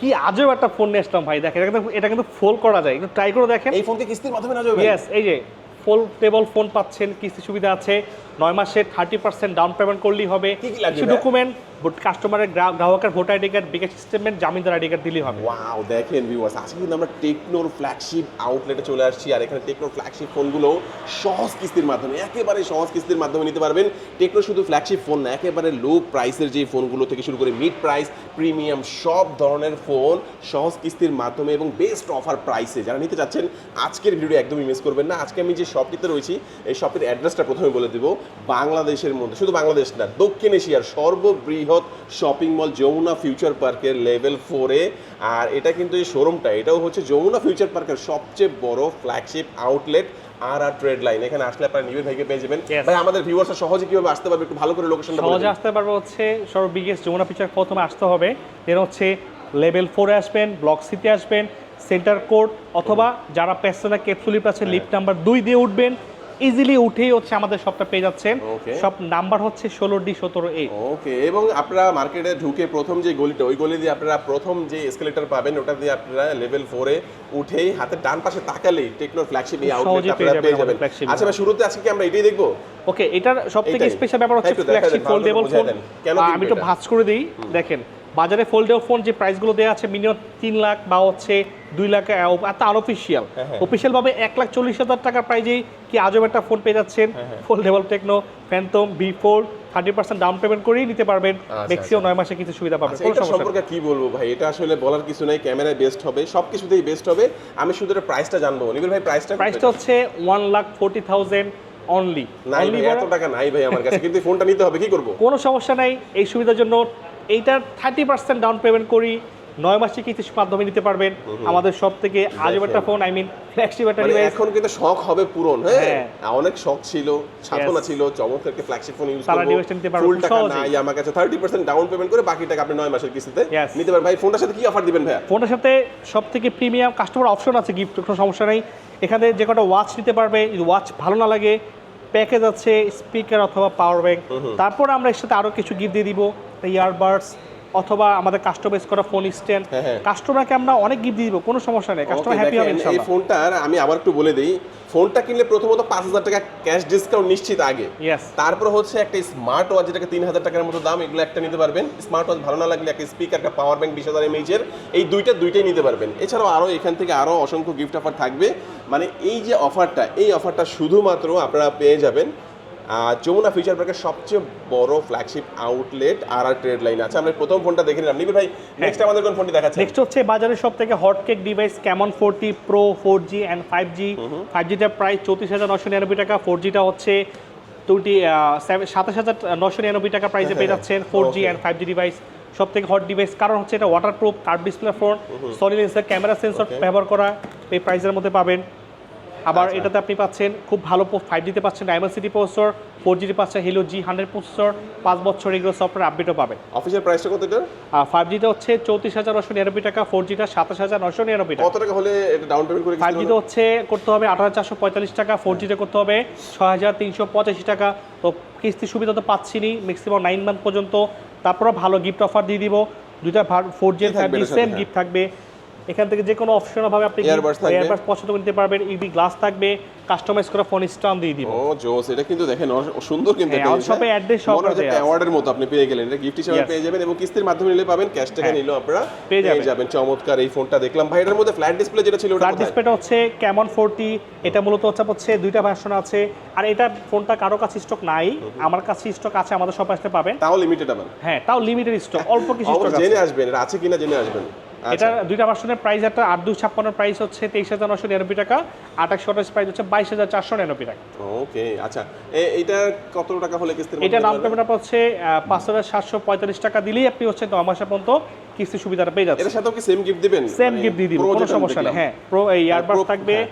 কি আজব একটা ফোন নিয়ে আসলাম ভাই দেখেন এটা কিন্তু এটা কিন্তু ফোল্ড করা যায়। একটু ট্রাই করে দেখেন। এই ফোনকে কিস্তির মাধ্যমে না যাবে ইয়েস এই যে ফোল টেবল ফোন পাচ্ছেন কিস্তি সুবিধা আছে। নয় মাসে থার্টি পার্সেন্ট ডাউন পেমেন্ট করলেই হবে। কিছু ডকুমেন্ট কাস্টমারের গ্রাহকের voter ID card bKash statement জামিনদার ID card দিলেই হবে। ওয়াও দেখেন ভিউয়ার্স আজকে কিন্তু আমরা টেকনোর ফ্ল্যাগশিপ আউটলেটে চলে আসছি আর এখানে টেকনোর ফ্ল্যাগশিপ ফোনগুলো সহজ কিস্তির মাধ্যমে, একেবারে সহজ কিস্তির মাধ্যমে নিতে পারবেন। টেকনো শুধু ফ্ল্যাগশিপ ফোন না, একেবারে লো প্রাইসের যে ফোনগুলো থেকে শুরু করে মিড প্রাইস প্রিমিয়াম সব ধরনের ফোন সহজ কিস্তির মাধ্যমে এবং বেস্ট অফার প্রাইসে যারা নিতে চাচ্ছেন, আজকের ভিডিও একদমই মিস করবেন না। আজকে আমি যে শপটিতে রয়েছি, এই শপটির অ্যাড্রেসটা প্রথমে বলে দেবো। বাংলাদেশের মধ্যে, শুধু বাংলাদেশ না, দক্ষিণ এশিয়ার সর্ববৃহৎ শপিং মল যমুনা ফিউচার পার্কের লেভেল ফোরে আর এটা কিন্তু এই শোরুমটা এটাও হচ্ছে যমুনা ফিউচার পার্কের সবচেয়ে বড় flagship outlet R R trade line এখানে আসলে আপনারা নিবিড় ভাইকে পেয়ে যাবেন. ভাই আমাদের ভিউয়ার্সরা সহজে কীভাবে আসতে পারবে একটু ভালো করে লোকেশনটা সহজে আসতে পারবে হচ্ছে সর্ব বিগেস্ট যমুনা পিকচার প্রথমে আসতে হবে। দেন হচ্ছে লেভেল ফোরে আসবেন ব্লক সিতে আসবেন সেন্টার কোড অথবা যারা পেছনে ক্যাপসুলিপ আছে হ্যাঁ। লিফট নাম্বার দুই দিয়ে উঠবেন। ইজিলি উঠেই হচ্ছে আমাদের সবটা পেয়ে যাচ্ছেন সব নাম্বার হচ্ছে ষোলো ডি সতেরো এ ওকে এবং আপনারা মার্কেটে ঢুকে প্রথম যে গলিটা ওই গলি দিয়ে আপনারা প্রথম যে এসকেলেটর পাবেন ওটা দিয়ে আপনারা লেভেল ফোরে উঠেই হাতের ডান পাশে তাকালেই টেকনোর ফ্ল্যাগশিপ এই আউটলেট আপনারা পেয়ে যাবেন আচ্ছা ভাই শুরুতে আজকে কি আমরা এটাই দেখব? ওকে এটার সব থেকে স্পেশাল ব্যাপার হচ্ছে ফ্ল্যাগশিপ ফোল্ডেবল ফোন আমি একটু ভাঁজ করে দিই দেখেন। বাজারে ফোল্ডেবল ফোন যে প্রাইসগুলো দেওয়া আছে মিনিমাম তিন লাখ বা হচ্ছে দুই লাখ এত আনঅফিসিয়াল হ্যাঁ, হ্যাঁ। ভাবে এক লাখ চল্লিশ হাজার টাকার প্রাইজেই কি আজব একটা ফোন পেয়ে যাচ্ছেন? Foldable Tecno Phantom V four thirty percent down payment করেই নিতে পারবেন। আচ্ছা, ম্যাক্সিমাম নয় মাসে কিছু সুবিধা পাবেন। আচ্ছা, এটা সম্পর্কে কি বলব ভাই? এটা আসলে বলার কিছু নাই ক্যামেরায় বেস্ট হবে সব কিছুতেই বেস্ট হবে। আমি শুধু এটা প্রাইসটা জানব। নিবিড় ভাই প্রাইসটা প্রাইসটা হচ্ছে one lakh forty thousand only নাই ভাই এত টাকা নাই ভাই আমার কাছে। কিন্তু ফোনটা নিতে হবে কি করব? কোনো সমস্যা নাই এই সুবিধার জন্য এইটার থার্টি পার্সেন্ট ডাউন পেমেন্ট করি নয় মাসে কিস্তির মাধ্যমে নিতে পারবেন। আমাদের সব থেকে আজব একটা ফোন আই মিন ফ্ল্যাগশিপ একটা ডিভাইস এখন কিন্তু শখ হবে পূরণ হ্যাঁ? হ্যাঁ। অনেক শখ ছিল সাধনা ছিল চমৎকার একটা ফ্ল্যাগশিপ ফোন ইউজ করব। নিতে পারবে ফুল টাকা নাই আমার কাছে থার্টি পার্সেন্ট ডাউন পেমেন্ট করে বাকি টাকা আপনি নয় মাসের কিস্তিতে. নিতে পারেন। ভাই ফোনটার সাথে কি অফার দিবেন ভাইয়া? ফোনটার সাথে সব থেকে প্রিমিয়াম কাস্টমার অপশন আছে গিফট কোনো সমস্যা নেই। এখানে যে কটা ওয়াচ নিতে পারবে ওয়াচ ভালো না লাগে প্যাকেজ আছে স্পিকার অথবা পাওয়ার ব্যাংক। তারপর আমরা এর সাথে আরও কিছু গিফট দিয়ে দিব ইয়ারবাডস অথবা আমাদের কাস্টমাইজ করা ফোন স্ট্যান্ড। কাস্টমারকে আমরা অনেক গিফট দিয়ে দিব কোনো সমস্যা নেই। কাস্টমার হ্যাপি হবে এই ফোনটার আমি আবার একটু বলে দিই ফোনটা কিনলে প্রথমত পাঁচ হাজার টাকা ক্যাশ ডিসকাউন্ট নিশ্চিত আগে। তারপর হচ্ছে একটা স্মার্ট ওয়াচ যেটাকে তিন হাজার টাকার মতো দাম এগুলো একটা নিতে পারবেন। স্মার্ট ওয়াচ ভালো না লাগলে একটা স্পিকার একটা পাওয়ার ব্যাংক বিশ হাজার এমএইচের এই দুইটা দুইটাই নিতে পারবেন। এছাড়াও আরও এখান থেকে আরও অসংখ্য গিফট অফার থাকবে। মানে এই যে অফারটা এই অফারটা শুধুমাত্র আপনারা পেয়ে যাবেন যমুনা ফিচার পার্কের সবচেয়ে বড় flagship outlet R R trade line আছে। আমরা প্রথম ফোনটা দেখে নিলাম। নিবি ভাই নেক্সট আমাদের কোন ফোনটি দেখাচ্ছে? নেক্সট হচ্ছে বাজারের সব থেকে hot cake device Camon forty pro four G and five G five jitter price চৌত্রিশ হাজার নশো নিরানব্বই টাকা ফোর জিটা হচ্ছে টোয়েন্টি সাতাশ হাজার নশো নিরানব্বই টাকা প্রাইসে পেয়ে যাচ্ছেন four G. And five G device সব থেকে হট ডিভাইস কারণ হচ্ছে এটা waterproof curved display phone solid লেন্সের ক্যামেরা সেন্সর ব্যবহার করা এই প্রাইসের মধ্যে পাবেন। আবার আচ্ছা। এটাতে আপনি পাচ্ছেন খুব ভালো ফাইভ জিতে পাচ্ছেন ডায়মন্ড সিটি প্রসেসর ফোর জিতে পাচ্ছেন হিলো জি হান্ড্রেড প্রসেসর পাঁচ বছর এগুলো সফটওয়্যার আপডেটও পাবেন। অফিসিয়াল প্রাইসটা কত এটা? ফাইভ জিটা হচ্ছে চৌত্রিশ হাজার নশো নিরানব্বই টাকা ফোর জিটা সাতাশ হাজার নশো নিরানব্বই টাকা। কত টাকা হলে এটা ডাউন পেমেন্ট করে ফাইভ জিতে হচ্ছে করতে হবে আট হাজার চারশো পঁয়তাল্লিশ টাকা ফোর জিতে করতে হবে ছয় হাজার তিনশো পঁচাশি টাকা। তো কিস্তি সুবিধা তো পাচ্ছিনি ম্যাক্সিমাম নাইন মান্থ পর্যন্ত। তারপরে ভালো গিফট অফার দিয়ে দিব। দুইটা ফোর জি ফাইভ থাকবে জি সেম। গিফট থাকবে। এখান থেকে যে কোনো অপশনাল ভাবে আপনি এয়ারবাস পছন্দ করে নিতে পারবেন ইবি গ্লাস থাকবে কাস্টমাইজ করা ফোন স্টাম দিয়ে দিব। ও জোস এটা কিন্তু দেখেন সুন্দর কিন্তু জিনিস, শপে address সব আছে। অ্যাওয়ার্ডের মতো আপনি পেয়ে গেলেন এটা গিফট হিসেবে পেয়ে যাবেন এবং কিস্তির মাধ্যমে নিলে পাবেন ক্যাশ টাকা হ্যাঁ। নিলেও আপনারা পেয়ে যাবেন। চমৎকার এই ফোনটা দেখলাম। ভাই এটার মধ্যে ফ্ল্যাট ডিসপ্লে যেটা ছিল ওটা ফ্ল্যাট ডিসপ্লেটা হচ্ছে ক্যামন ফোরটি এটা মূলত হচ্ছে হচ্ছে দুইটা ভার্সন আছে। আর এটা ফোনটা কারও কাছে স্টক নাই আমার কাছে স্টক আছে আমাদের শপে আসতে পাবেন। তাও লিমিটেড আবার হ্যাঁ তাও লিমিটেড স্টক অল্প কিছু স্টক আছে। জেনে আসবেন এটা আছে কিনা জেনে আসবেন। এটা আচ্ছা দুইটা ভার্সনের প্রাইস একটা আট দুই ছাপ্পান্ন প্রাইস হচ্ছে তেইশ হাজার নশো নিরানব্বই টাকা আঠাশ প্রাইস হচ্ছে বাইশ হাজার চারশো নিরানব্বই টাকা। ওকে আচ্ছা। এ- এইটা কত টাকা হলে কিস্তির এটা ডাউন পেমেন্ট আপনার হচ্ছে পাঁচ হাজার সাতশো পঁয়তাল্লিশ টাকা দিলেই আপনি হচ্ছে নয় পর্যন্ত কিস্তি সুবিধাটা পেয়ে পারবেন? যাচ্ছে এটার সাথেও কি সেম গিফট দিবেন? সেম মানে গিফট দিয়ে দিব Pro কোনো সমস্যা নেই। হ্যাঁ প্রো এই ইয়ারবাস থাকবে হ্যাঁ।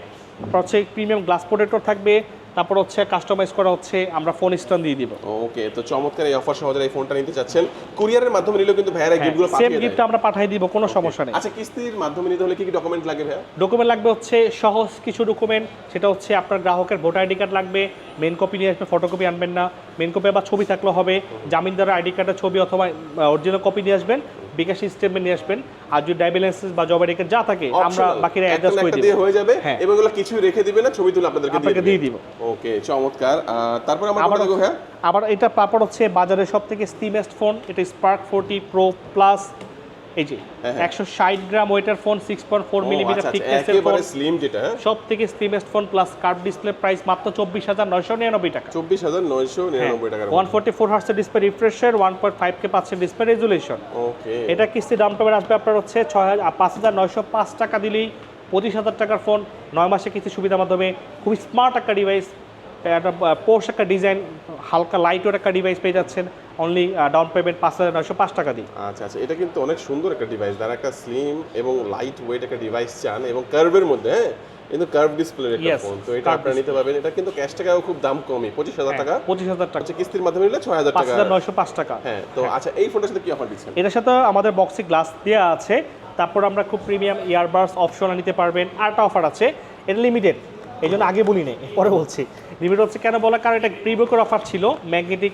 হচ্ছে প্রিমিয়াম গ্লাস প্রোটেক্টর থাকবে তারপর হচ্ছে কাস্টমাইজ করা হচ্ছে আমরা ফোন স্ট্যান্ড দিয়ে দিব। ওকে তো চমৎকার এই অফার সহজে এই ফোনটা নিতে চাচ্ছেন। কুরিয়ারের মাধ্যমে নিলেও কিন্তু ভাইয়ারা গিফটগুলো সেম পাঠিয়ে গিফট দেয়। আমরা পাঠিয়ে দিব কোনো সমস্যা নেই। আচ্ছা কিস্তির মাধ্যমে নিতে হলে কি কি ডকুমেন্ট লাগবে ভাইয়া? ডকুমেন্ট লাগবে হচ্ছে সহজ কিছু ডকুমেন্ট সেটা হচ্ছে আপনার গ্রাহকের ভোটার আইডি কার্ড লাগবে মেন কপি নিয়ে আসবেন ফটোকপি আনবেন না। মেন কপি বা ছবি থাকলে হবে জামিনদারের আইডি কার্ডের ছবি অথবা অরিজিনাল কপি নিয়ে আসবেন। বিকাশ স্টেপে নিয়ে আসবেন। আর যদি ড্রাইভিং লাইসেন্স বা জব আইডি যা থাকে আমরা বাকিরা অ্যাডজাস্ট করে দিয়ে হয়ে যাবে। হ্যাঁ। এবং এগুলো কিছুই রেখে দিবে না ছবি তুলে আপনাদেরকে আপনাকে দিয়ে দিব। ওকে চমৎকার। তারপর আমরা কথা হ্যাঁ আবার এটা পাপড় হচ্ছে বাজারে সব থেকে স্টিমেস্ট ফোন এটা স্পার্ক ফোরটি প্রো প্লাস এই যে হ্যাঁ, হ্যাঁ। একশো ষাট গ্রাম ওয়েটার ফোন সিক্স পয়েন্ট ফোর ও, মিলিমিটার আচ্ছা, থিকনেসের ফোন স্লিম যেটা হ্যাঁ? সব থেকে স্টিমেস্ট phone plus curve display price মাত্র চব্বিশ হাজার নয়শো নিরানব্বই টাকা। চব্বিশ হাজার নয়শো নিরানব্বই টাকার ওয়ান ফোর্টি ফোর হার্সের ডিসপ্লে রিফ্রেশের ওয়ান পয়েন্ট ফাইভ কে পাচ্ছেন ডিসপ্লে রেজুলেশন ওকে এটা কিস্তি ডাউন পেমেন্ট আসবে আপনার হচ্ছে ছয় হাজার পাঁচ হাজার নয়শো পাঁচ টাকা দিলেই পঁচিশ হাজার টাকার ফোন নয় মাসে কিস্তি সুবিধার মাধ্যমে। খুবই স্মার্ট একটা ডিভাইস একটা পোর্স একটা ডিজাইন হালকা লাইট একটা ডিভাইস পেয়ে যাচ্ছেন। অনলি ডাউন পেমেন্ট পাঁচ হাজার নয়শো পাঁচ টাকা দিই। আচ্ছা আচ্ছা এটা কিন্তু অনেক সুন্দর একটা ডিভাইস যারা একটা স্লিম এবং লাইট ওয়েট একটা ডিভাইস চান এবং কার্ভের মধ্যে হ্যাঁ? কিন্তু কার্ভ ডিসপ্লে একটা ফোন তো এটা আপনারা নিতে পারবেন। এটা কিন্তু ক্যাশ টাকাও খুব দাম কমই পঁচিশ হাজার টাকা। পঁচিশ হাজার টাকা। হচ্ছে কিস্তির মাধ্যমে নিলে ছয় হাজার পাঁচ টাকা নয়শো পাঁচ টাকা। হ্যাঁ তো আচ্ছা এই ফোনটার সাথে কি অফার দিচ্ছেন? এটার সাথে আমাদের বক্সে গ্লাস দেওয়া আছে। তারপর আমরা খুব প্রিমিয়াম ইয়ারবাডস অপশন নিতে পারবেন। আর একটা অফার আছে এটা লিমিটেড এই জন্য আগে বলি নেই পরে বলছি লিমিট হচ্ছে কেন বলা কারণ এটা প্রিবুকের অফার ছিল ম্যাগনেটিক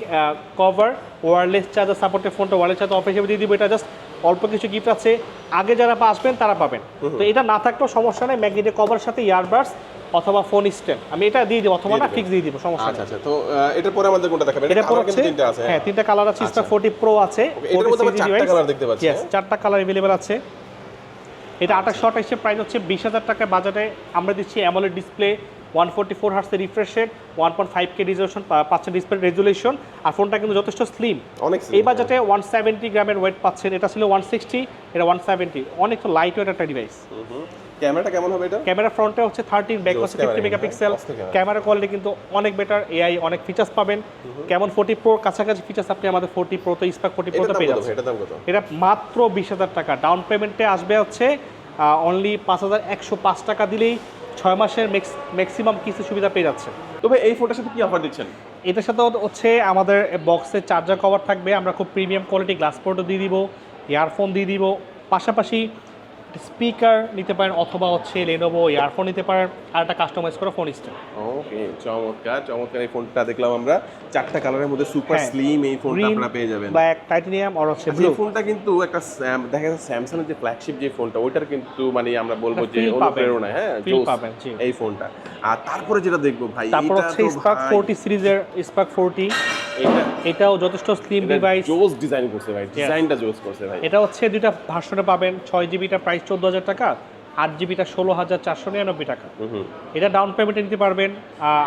কভার ওয়্যারলেস চার্জার সাপোর্টের ফোনটা ওয়্যারলেস চার্জার অফার হিসেবে দিয়ে দিব এটা জাস্ট অল্প কিছু গিফট আছে আগে যারা আসবেন তারা পাবেন তো এটা না থাকলেও সমস্যা নেই ম্যাগনেটিক কভার সাথে ইয়ারবাডস অথবা ফোন স্ট্যান্ড আমি এটা দিয়ে দিব অথবা দিয়ে না দিবেন। ফিক্স দিয়ে দিব সমস্যা আচ্ছা নেই আচ্ছা তো আহ, এটার পরে আমাদের কোনটা দেখাবেন এটা পর কালার কিন্তু হচ্ছে তিনটা আছে হ্যাঁ তিনটা কালার আছে স্টার ফোর্টি প্রো আছে Okay, এটার মধ্যে আবার 40 চারটা device। colour দেখতে পাচ্ছি, Yes, হ্যাঁ? চারটা কালার अवेलेबल আছে এটা আঠাশশো আঠাশে প্রাইস হচ্ছে বিশ হাজার টাকা। বাজারে আমরা দিচ্ছি AMOLED display one forty four হার্সের refresh rate one point five K resolution পাচ্ছেন ডিসপ্লে রেজুলেশন আর ফোনটা কিন্তু যথেষ্ট স্লিম অনেক এই বাজেটে ওয়ান সেভেন্টি গ্রামের ওয়েট পাচ্ছেন। এটা ছিল ওয়ান সিক্সটি এটা ওয়ান সেভেন্টি অনেক তো লাইট ওয়েট একটা ডিভাইস ক্যামেরাটা কেমন হবে এটা? ক্যামেরা ফ্রন্টে হচ্ছে থার্টিন ব্যাক হচ্ছে ফিফটি মেগাপিক্সেল ক্যামেরা। কোয়ালিটি কিন্তু অনেক বেটার এআই অনেক ফিচার্স পাবেন। কেমন ফোর্টি প্রোর কাছাকাছি ফিচার্স আপনি আমাদের ফোর্টি প্রো তো স্পাক ফোর্টি দাম পেয়ে যাচ্ছেন। ভাই? দাম কত? এটা মাত্র বিশ হাজার টাকা। ডাউন পেমেন্টে আসবে হচ্ছে অনলি পাঁচ হাজার একশো পাঁচ টাকা দিলেই ছয় মাসের ম্যাক্সিমাম কিছু সুবিধা পেয়ে যাচ্ছে তবে এই ফোনটার সাথে কি অফার দিচ্ছেন? এটার সাথে হচ্ছে আমাদের বক্সে চার্জার কভার থাকবে। আমরা খুব প্রিমিয়াম কোয়ালিটি গ্লাস পোর্টও দিয়ে দিব ইয়ারফোন দিয়ে দিব। পাশাপাশি স্পিকার নিতে পারেন অথবা হচ্ছে লেনোভো ইয়ারফোন নিতে পারেন আর একটা কাস্টমাইজ করা ফোন স্ট্যান্ড ওকে চমৎকার চমৎকার এই ফোনটা দেখলাম আমরা চারটা কালারের মধ্যে সুপার হ্যাঁ। স্লিম এই ফোনটা আপনারা পেয়ে যাবেন ব্ল্যাক টাইটানিয়াম আর হচ্ছে আচ্ছা, ব্লু এই ফোনটা কিন্তু একটা স্যাম- দেখা যাচ্ছে স্যামসাং এর যে ফ্ল্যাগশিপ যে ফোনটা ওইটার কিন্তু মানে আমরা বলব যে। অনুপ্রেরণা হ্যাঁ পাবেন। এই ফোনটা আর তারপরে যেটা দেখব ভাই তারপর এটা হচ্ছে তো স্পার্ক ভাই, ফোরটি সিরিজের স্পার্ক ফোরটি এটা এটাও যথেষ্ট স্লিম ডিভাইস জোস ডিজাইন করছে ভাই ডিজাইনটা জোস করছে ভাই। এটা হচ্ছে দুইটা ভার্সনে পাবেন ছয় জিবিটা প্রাইস চোদ্দ হাজার টাকা আট জিবিটা ষোলো হাজার চারশো নিরানব্বই টাকা। এটা ডাউন পেমেন্টে নিতে পারবেন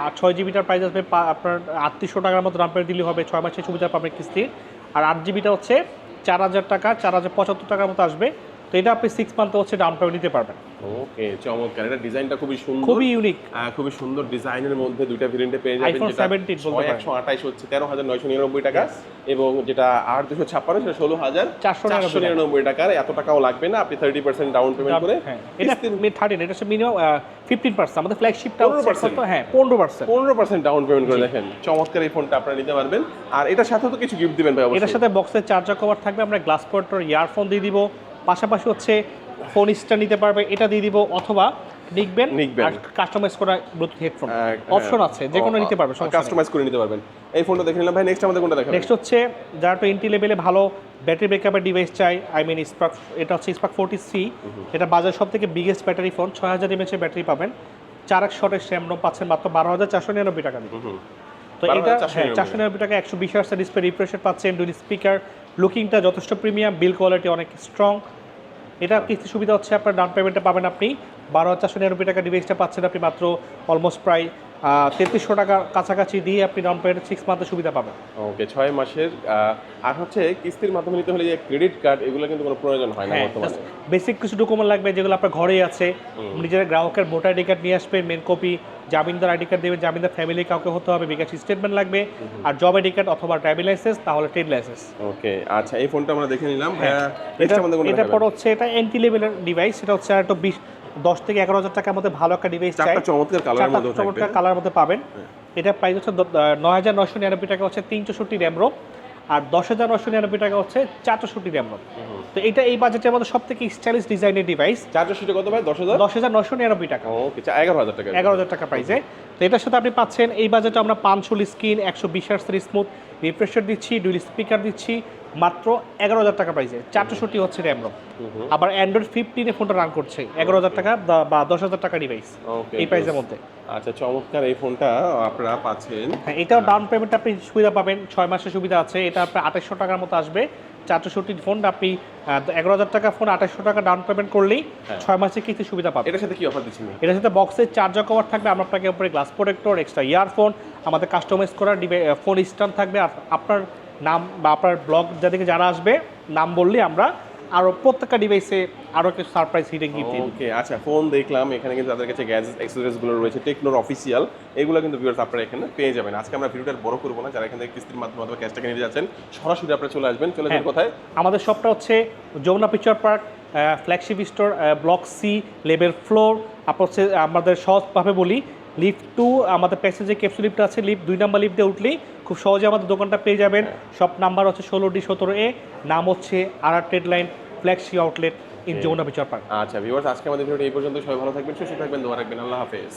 আর ছয় জিবিটার প্রাইস আসবে আপনার আটত্রিশশো টাকার মতো ডাউন পেমেন্ট দিলে হবে ছয় মাসের সুবিধা পাবেন কিস্তির। আর আট জিবিটা হচ্ছে চার হাজার টাকা চার হাজার পঁচাত্তর টাকার মতো আসবে। তো এটা আপনি সিক্স মান্থে হচ্ছে ডাউন পেমেন্ট নিতে পারবেন। ওকে চমৎকার। এটা ডিজাইনটা খুবই সুন্দর। খুবই ইউনিক খুবই সুন্দর ডিজাইনের মধ্যে দুইটা ভেরিয়েন্টে পেয়ে যাবেন iPhone 17 বলতে পারেন। একশো আঠাইশ হচ্ছে তেরো হাজার নয়শো নিরানব্বই টাকা। এবং যেটা আট দুশো ছাপ্পান্ন সেটা ষোলো হাজার চারশো নিরানব্বই টাকার। এত টাকাও লাগবে না আপনি থার্টি পার্সেন্ট ডাউন পেমেন্ট করে হ্যাঁ এটা থার্টিন এটা হচ্ছে মিনিমাম ফিফটিন পার্সেন্ট আমাদের ফ্ল্যাগশিপটা 15% কত? হ্যাঁ পনেরো পার্সেন্ট পনেরো পার্সেন্ট ডাউন পেমেন্ট করে দেখেন। চমৎকার এই ফোনটা আপনারা নিতে পারবেন। আর এটার সাথেও তো কিছু গিফট দিবেন ভাই অবশ্যই। এটার সাথে বক্সের চার্জার কভার থাকবে। আমরা গ্লাস পোর্টার ইয়ারফোন দিয়ে দিব। পাশাপাশি হচ্ছে ফোন স্টার নিতে পারবে এটা দিয়ে দিব অথবা লিখবেন। আর কাস্টমাইজ করা ব্লুটুথ হেডফোন অপশন আছে যে কোনো নিতে পারবে কাস্টমাইজ করে নিতে পারবেন। এই ফোনটা দেখে নিলাম। ভাই নেক্সট আমাদের কোনটা দেখাবেন? নেক্সট হচ্ছে যারা টোয়েন্টি লেভেলে ভালো ব্যাটারি ব্যাকআপের ডিভাইস চাই আই মিন স্পার্ক এটা হচ্ছে স্পার্ক ফোর্টি সি এটা বাজার সব থেকে বিগেস্ট ব্যাটারি ফোন ছয় হাজার এমএচের ব্যাটারি পাবেন। চার এক শটের স্যামরম পাচ্ছেন মাত্র বারো হাজার চারশো নিরানব্বই টাকা দিয়ে। তো এটা হ্যাঁ চারশো নিরানব্বই টাকা একশো বিশ হাজার ডিসপ্লে রিফ্রেশার পাচ্ছেন। দুই স্পিকার লুকিংটা যথেষ্ট প্রিমিয়াম বিল কোয়ালিটি অনেক স্ট্রং এটা কিস্তি সুবিধা হচ্ছে আপনার ডাউন পেমেন্টটা পাবেন আপনি? বারো হাজার চারশো নিরানব্বই টাকা ডিভাইসটা পাচ্ছেন আপনি মাত্র অলমোস্ট প্রায় তেত্রিশশো টাকার কাছাকাছি দিয়ে আপনি ডাউন পেমেন্ট সিক্স মান্থের সুবিধা পাবেন। ওকে ছয় মাসের আর হচ্ছে কিস্তির মাধ্যমে নিতে হলে যে ক্রেডিট কার্ড এগুলো কিন্তু কোনো প্রয়োজন হয় না হ্যাঁ বর্তমানে। বেসিক কিছু ডকুমেন্ট লাগবে যেগুলো আপনার ঘরেই আছে। নিজের গ্রাহকের ভোটার আইডি কার্ড নিয়ে আসবেন মেন কপি জামিনদার আইডি কার্ড দেবেন জামিনদার ফ্যামিলি কাউকে হতে হবে বিকাশ স্টেটমেন্ট লাগবে। আর জব আইডি কার্ড অথবা ড্রাইভিং লাইসেন্স তাহলে ট্রেড লাইসেন্স ওকে আচ্ছা এই ফোনটা আমরা দেখে নিলাম। হ্যাঁ, এটা এটা পর হচ্ছে এটা এন্টি লেভেলের ডিভাইস সেটা হচ্ছে আর একটু দশ থেকে এগারো হাজার টাকার মধ্যে ভালো একটা ডিভাইস চাই। চমৎকার কালারের মধ্যে চমৎকার কালার মধ্যে পাবেন। এটা প্রাইস হচ্ছে নয় হাজার নয়শো নিরানব্বই টাকা হচ্ছে তিন চৌষট্টি র্যাম রোম আর দশ হাজার নশো নিরানব্বই টাকা হচ্ছে চারশোষট্টি র্যাম রম তো এটা এই বাজেটের মধ্যে সব থেকে স্টাইলিশ ডিজাইনের ডিভাইস চারশো সিটে কত ভাই? দশ হাজার? দশ হাজার নশো নিরানব্বই টাকা। এগারো হাজার টাকা। এগারো হাজার টাকা প্রাইসে তো এটার সাথে আপনি পাচ্ছেন এই বাজেটে আমরা পাঁচশো স্ক্রিন একশো বিশ হার্সের স্মুথ রিফ্রেশার দিচ্ছি ডুইল স্পিকার দিচ্ছি মাত্র এগারো হাজার টাকা প্রাইসে চারশোষট্টি হচ্ছে র্যাম রম আবার অ্যান্ড্রয়েড ফিফটিনে ফোনটা রান করছে। এগারো হাজার টাকা বা- দশ হাজার টাকা ডিভাইস এই প্রাইসের মধ্যে। আচ্ছা চমৎকার এই ফোনটা আপনারা পাচ্ছেন। হ্যাঁ এটাও ডাউন পেমেন্ট আপনি সুবিধা পাবেন। ছয় মাসের সুবিধা আছে। এটা আপনার আঠাশশো টাকার মতো আসবে। চারশোষট্টি ফোন আপনি এগারো হাজার টাকা ফোন আঠাশশো টাকা ডাউন পেমেন্ট করলেই হ্যাঁ। ছয় মাসে কিস্তি সুবিধা পাবেন। এটার সাথে কি অফার দিচ্ছেন এটার সাথে বক্সের চার্জার কভার থাকবে। আমরা আপনাকে উপরে গ্লাস প্রোটেক্টর এক্সট্রা ইয়ারফোন আমাদের কাস্টমাইজ করা ফোন স্ট্যান্ড থাকবে। আর আপনার নাম বা আপনার ব্লগ যাদেরকে যারা আসবে নাম বললে আমরা আরও প্রত্যেকটা ডিভাইসে আরও কিছু সারপ্রাইজ হিটে গিফট ওকে আচ্ছা ফোন দেখলাম এখানে কিন্তু তাদের কাছে গ্যাজেট এক্সেসরিজগুলো রয়েছে টেকনোর অফিসিয়াল এগুলো কিন্তু ভিউয়ার্স আপনারা এখানে পেয়ে যাবেন। আজকে আমরা ভিডিওটা বড় করব না যারা এখান থেকে কিস্তির মাধ্যমে অথবা ক্যাশ টাকা নিতে যাচ্ছেন সরাসরি আপনারা চলে আসবেন। চলে যাবেন হ্যাঁ। কোথায়? আমাদের শপটা হচ্ছে Jamuna picture park flagship store block C level floor আপনার হচ্ছে আমাদের সহজভাবে বলি লিফট টু আমাদের প্যাসেজে ক্যাপসুল লিফট আছে লিফট দুই নাম্বার লিফট দিয়ে উঠলেই খুব সহজে আমাদের দোকানটা পেয়ে যাবেন। সব নাম্বার হচ্ছে ষোলো ডি সতেরো এ নাম হচ্ছে R R trade line flagship outlet in Jamuna বিচার পার্ক। আচ্ছা ভিউয়ার্স আজকে আমাদের ভিডিওটি এই পর্যন্ত সবাই ভালো থাকবেন সুস্থ থাকবেন দোয়া রাখবেন। আল্লাহ হাফেজ।